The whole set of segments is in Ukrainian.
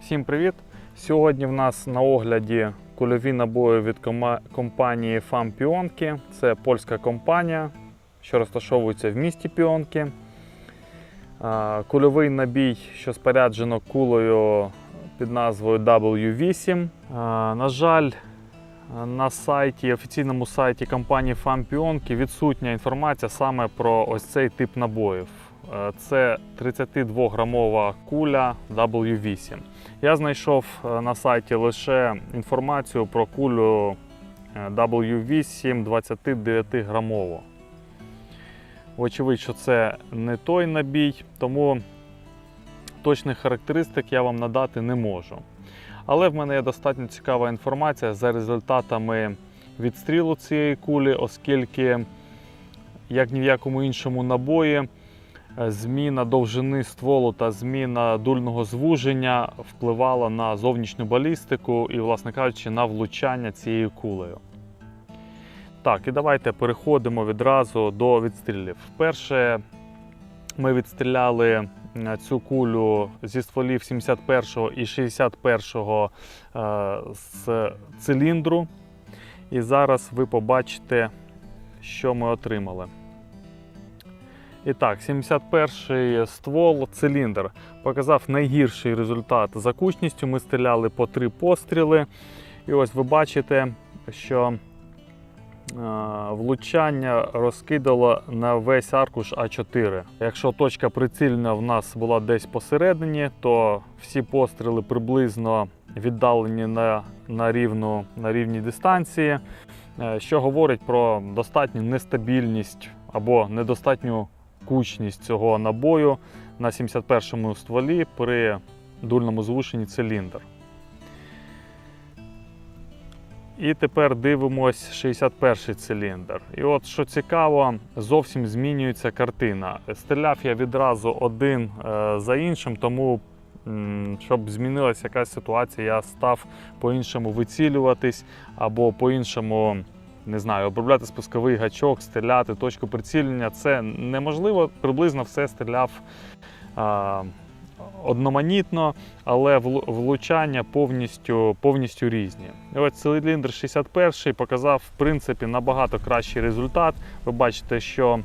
Всім привіт! Сьогодні в нас на огляді кульові набої від компанії FAM Піонки. Це польська компанія, що розташовується в місті Піонки. Кульовий набій, що споряджено кулею під назвою W8. На жаль, на сайті, офіційному сайті компанії FAM Піонки відсутня інформація саме про ось цей тип набоїв. Е, Це 32-грамова куля W8. Я знайшов е, на сайті лише інформацію про кулю е, W8 29 грамову. Вочевидь, що це не той набій, тому точних характеристик я вам надати не можу. Але в мене є достатньо цікава інформація за результатами відстрілу цієї кулі, оскільки, як ні в якому іншому набої, зміна довжини стволу та зміна дульного звуження впливала на зовнішню балістику і, власне кажучи, на влучання цією кулею. Так, і давайте переходимо відразу до відстрілів. Вперше ми відстріляли е, цю кулю зі стволів 71 і 61 е, з циліндру. І зараз ви побачите, що ми отримали. І так, 71-й ствол циліндр показав найгірший результат за кучністю. Ми стріляли по три постріли. І ось ви бачите, що е, влучання розкидало на весь аркуш А4. Якщо точка прицільна в нас була десь посередині, то всі постріли приблизно віддалені на, на, рівну, на рівній дистанції, е, що говорить про достатню нестабільність або недостатню кучність цього набою на 71-му стволі при дульному звушенні циліндр. І тепер дивимось 61 циліндр. І от що цікаво, зовсім змінюється картина. Стріляв я відразу один е, за іншим, тому щоб змінилася якась ситуація, я став по-іншому вицілюватись або по-іншому не знаю, обробляти спусковий гачок, стріляти, точку прицілення. Це неможливо. Приблизно все стріляв а, одноманітно, але влучання повністю, повністю різні. І от циліндр 61 показав в принципі набагато кращий результат. Ви бачите, що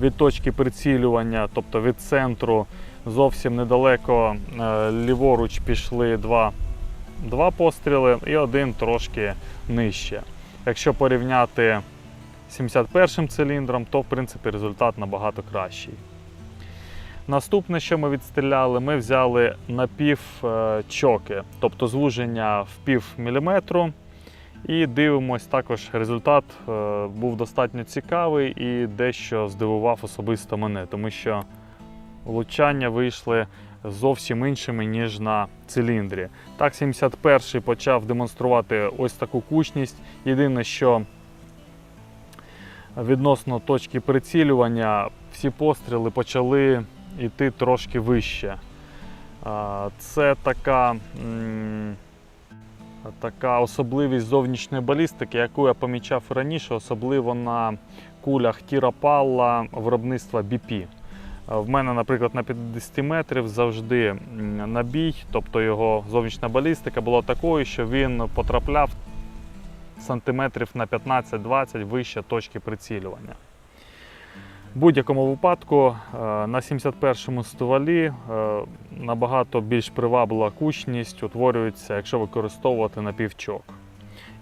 від точки прицілювання, тобто від центру, зовсім недалеко е, ліворуч пішли два, два постріли і один трошки нижче. Якщо порівняти з 71 циліндром, то в принципі результат набагато кращий. Наступне, що ми відстріляли, ми взяли напів е, чоки, тобто звуження в пів міліметру. І дивимось також результат е, був достатньо цікавий і дещо здивував особисто мене, тому що влучання вийшли зовсім іншими, ніж на циліндрі. Так, 71-й почав демонструвати ось таку кучність. Єдине, що відносно точки прицілювання, всі постріли почали йти трошки вище. Це така, така особливість зовнішньої балістики, яку я помічав раніше, особливо на кулях Тірапалла виробництва BP. В мене, наприклад, на 50 метрів завжди набій, тобто його зовнішня балістика була такою, що він потрапляв сантиметрів на 15-20 вище точки прицілювання. В будь-якому випадку е, на 71-му стволі е, набагато більш приваблива кучність утворюється, якщо використовувати напівчок.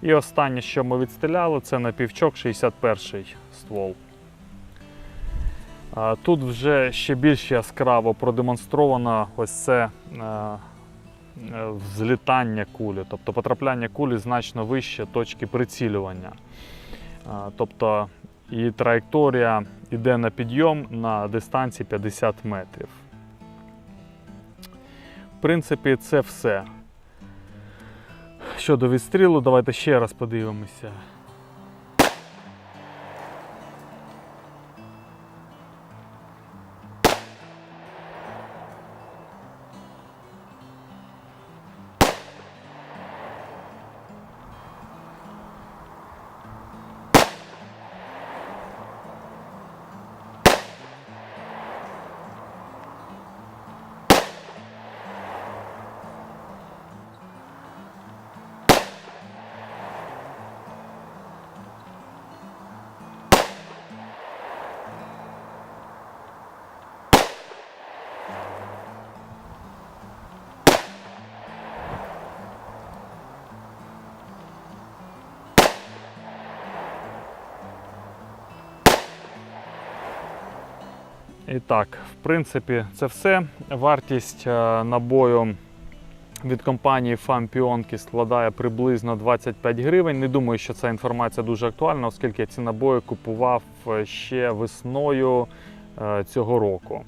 І останнє, що ми відстріляли, це напівчок 61-й ствол. Тут вже ще більш яскраво продемонстровано ось це е, е, взлітання кулі, тобто потрапляння кулі значно вище точки прицілювання. Тобто її траєкторія йде на підйом на дистанції 50 метрів. В принципі, це все. Щодо відстрілу, давайте ще раз подивимося. І так, в принципі, це все. Вартість е, набою від компанії FAM Піонки складає приблизно 25 гривень. Не думаю, що ця інформація дуже актуальна, оскільки я ці набої купував е, ще весною е, цього року.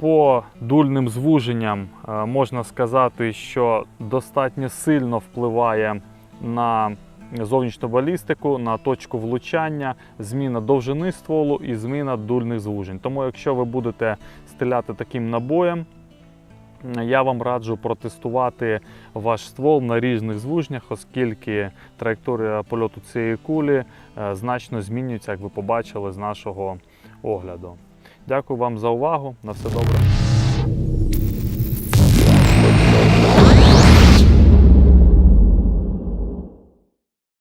По дульним звуженням можна сказати, що достатньо сильно впливає на зовнішню балістику, на точку влучання, зміна довжини стволу і зміна дульних звужень. Тому, якщо ви будете стріляти таким набоєм, я вам раджу протестувати ваш ствол на різних звужнях, оскільки траєкторія польоту цієї кулі е, значно змінюється, як ви побачили з нашого огляду. Дякую вам за увагу. На все добре.